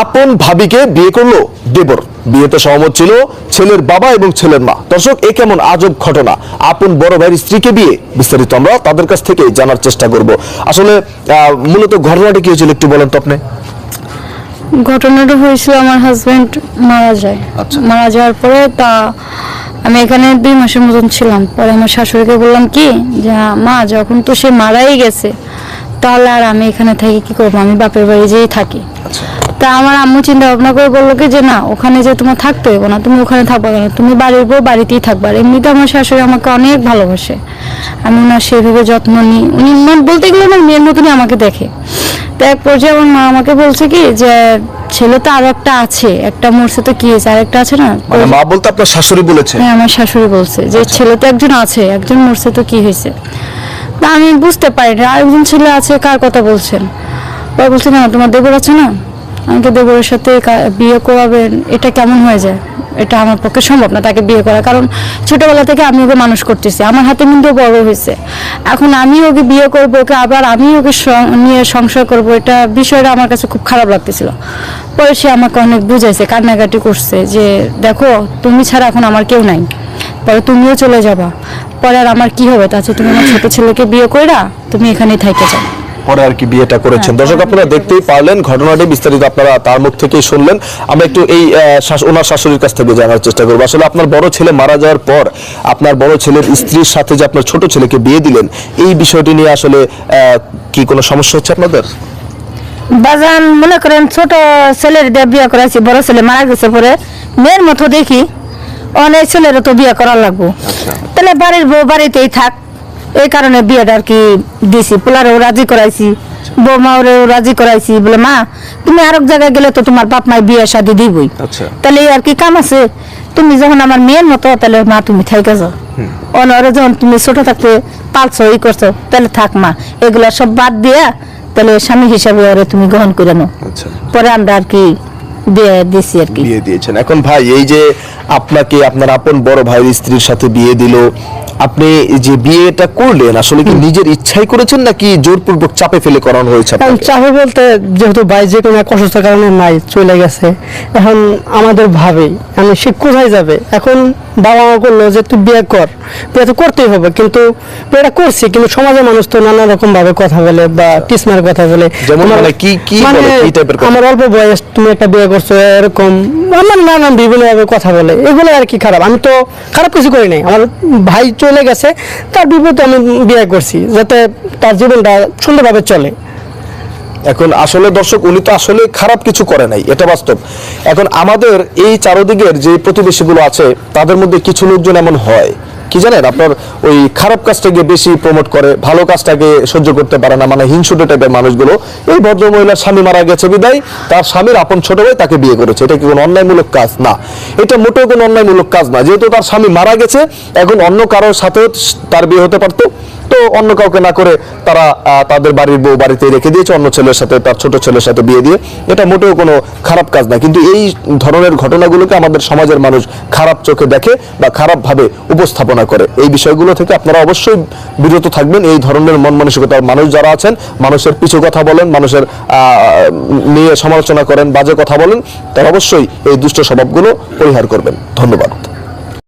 আপন ভাবিকে বিয়ে করল দেবর। বিয়েতে সহমত ছিল ছেলের বাবা এবং ছেলের মা। দর্শক এ কেমন আজব ঘটনা। আপন বড় ভাইয়ের স্ত্রীকে বিয়ে। বিস্তারিত আমরা তাদের কাছ থেকে জানার চেষ্টা করব। আসলে মূলত ঘটনাটি কি হয়েছিল একটু বলেন তো আপনি। ঘটনাটা হয়েছিল আমার হাজবেন্ড মারা যায়। আচ্ছা। মারা যাওয়ার পরে তা আমি এখানে দুই মাসের মতন ছিলাম। পরে আমার শাশুড়িকে বললাম কি যে "হ্যাঁ, মা যখন তো সে মারাই গেছে তাহলে আর আমি এখানে থাকি কি করব? আমি বাপের বাড়ি যেই থাকি। তা আমার আম্মু চিন্তা ভাবনা করে বলল কি যে না ওখানে যে তোমার থাকতে হবে না তুমি ওখানে থাকবে কেন? তুমি বাড়ির বউ বাড়িতেই থাকবে। আর এমনিতে আমার শাশুড়ি আমাকে অনেক ভালোবাসে। আমি ওনার সেভাবে যত্ন নিই। উনি মানে বলতে গেলে আমার মেয়ের মতনই আমাকে দেখে। তো এক পর্যায়ে আমার মা আমাকে বলছে কি যে ছেলে তো আরও একটা আছে একটা মরছে তো কি হয়েছে? আরেকটা আছে না? মানে মা বলতে আপনার শাশুড়ি বলেছে? হ্যাঁ আমার শাশুড়ি বলছে যে ছেলে তো একজন আছে একজন মরছে তো কি হয়েছে? তা আমি বুঝতে পারি না আরেকজন ছেলে আছে কার কথা বলছেন? পরে বলছে না তোমার দেবর আছে না? আমাকে দেবরের সাথে বিয়ে করাবেন, এটা কেমন হয়ে যায়? এটা আমার পক্ষে সম্ভব না তাকে বিয়ে করা। কারণ ছোটবেলা থেকে আমি ওকে মানুষ করতেছি। আমার হাতে মুন্ডে বড় হয়েছে। এখন আমি ওকে বিয়ে করব, ওকে আবার আমি ওকে নিয়ে সংসার করব, এটা বিষয়টা আমার কাছে খুব খারাপ লাগতেছিল। পরে সে আমাকে অনেক বুঝাইছে, কান্নাকাটি করছে যে, দেখো, তুমি ছাড়া এখন আমার কেউ নাই। পরে তুমিও চলে যাবা। পরে আর আমার কি হবে? তাছাড়া তুমি আমার ছোট ছেলেকে বিয়ে কইরা তুমি এখানেই থাইকে যাও। পরে আর কি বিয়েটা করেছেন। দর্শক আপনারা দেখতেই পারলেন ঘটনাটি বিস্তারিত আপনারা তার মুখ থেকেই শুনলেন। আমরা একটু এই ওনার শাশুড়ির কাছ থেকে জানার চেষ্টা করব। আসলে আপনার বড় ছেলে মারা যাওয়ার পর আপনার বড় ছেলের স্ত্রীর সাথে যে আপনার ছোট ছেলেকে বিয়ে দিলেন এই বিষয়টি নিয়ে আসলে কি কোনো সমস্যা হচ্ছে আপনাদের? বাজান মনে করেন ছোট ছেলের দিয়ে বিয়ে করাইছি বড় ছেলে মারা গেছে পরে। মেয়ের মতো দেখি অনেক ছেলেরও তো বিয়ে করা লাগবো। তাহলে বাড়ির বউ বাড়িতেই থাক এই কারণে বিয়েটা আর কি দিছি। পোলারেও রাজি করাইছি বৌমাওরেও রাজি করাইছি। বলে মা তুমি আরেক জায়গায় গেলে তো তোমার বাপ মায় বিয়ে শাদি দিবই। আচ্ছা। তাহলে আর কি কাম আছে? তুমি যখন আমার মেয়ের মতো তাহলে মা তুমি থাইকা যাও। অনরে যখন তুমি ছোট থাকতে পালছো ই করছ তাহলে থাক মা। এগুলা সব বাদ দিয়া তাহলে স্বামী হিসাবে ওরে তুমি গ্রহণ করে নাও। আচ্ছা। পরে আমরা আর কি দিয়ে দিছি আর কি। বিয়ে দিয়েছেন। এখন ভাই এই যে আপনাকে আপনার আপন বড় ভাইয়ের স্ত্রীর সাথে বিয়ে দিল আপনি যে বিয়েটা করলেন আসলে কি নিজের ইচ্ছাই করেছেন নাকি জোরপূর্বক চাপে ফেলে করানো হয়েছে আপনাকে? চাপে বলতে যেহেতু ভাই যে কোনো এক অসুস্থতার কারণে নাই চলে গেছে। এখন আমাদের ভাবে আমি সে কোথায় যাবে? এখন বাবা মা করল যে তুই বিয়ে কর। বিয়ে তো করতেই হবে কিন্তু বিয়েটা করছি কিন্তু সমাজের মানুষ তো নানা রকম ভাবে কথা বলে বা টিসমার কথা বলে। মানে কি- কি মানে? আমার অল্প বয়স তুমি একটা বিয়ে করছ এরকম আমার নানান বিভিন্ন ভাবে কথা বলে। এগুলো আর কি খারাপ? আমি তো খারাপ কিছু করি নাই। আমার ভাই চলে গেছে, তার বিপরীতে আমি বিয়ে করছি, যাতে তার জীবনটা সুন্দরভাবে চলে। এখন আসলে দর্শক, উনি তো আসলে খারাপ কিছু করে নাই, এটা বাস্তব। এখন আমাদের এই চারদিকের যে প্রতিবেশীগুলো আছে, তাদের মধ্যে কিছু লোকজন এমন হয়। কি জানেন, আপনার ওই খারাপ কাজটাকে বেশি প্রমোট করে, ভালো কাজটাকে সহ্য করতে পারে না মানে হিংসুটে টাইপের মানুষগুলো। এই ভদ্র মহিলার স্বামী মারা গেছে বিদায়, তার স্বামীর আপন ছোট ভাই তাকে বিয়ে করেছে। এটা কি কোনো অন্যায়মূলক কাজ? না। এটা মোটেও কোনো অন্যায়মূলক কাজ না। যেহেতু তার স্বামী মারা গেছে, এখন অন্য কারোর সাথে তার বিয়ে হতে পারতো। তো অন্য কাউকে না করে তারা তাদের বাড়ির বউ বাড়িতে রেখে দিয়েছে, অন্য ছেলের সাথে, তার ছোট ছেলের সাথে বিয়ে দিয়ে। এটা মোটেও কোনো খারাপ কাজ না। কিন্তু এই ধরনের ঘটনাগুলোকে আমাদের সমাজের মানুষ খারাপ চোখে দেখে বা খারাপভাবে উপস্থাপনা করে। এই বিষয়গুলো থেকে আপনারা অবশ্যই বিরত থাকবেন। এই ধরনের মন মানসিকতার মানুষ যারা আছেন, মানুষের পিছু কথা বলেন, মানুষের নিয়ে সমালোচনা করেন, বাজে কথা বলেন, তারা অবশ্যই এই দুষ্ট স্বভাবগুলো পরিহার করবেন। ধন্যবাদ।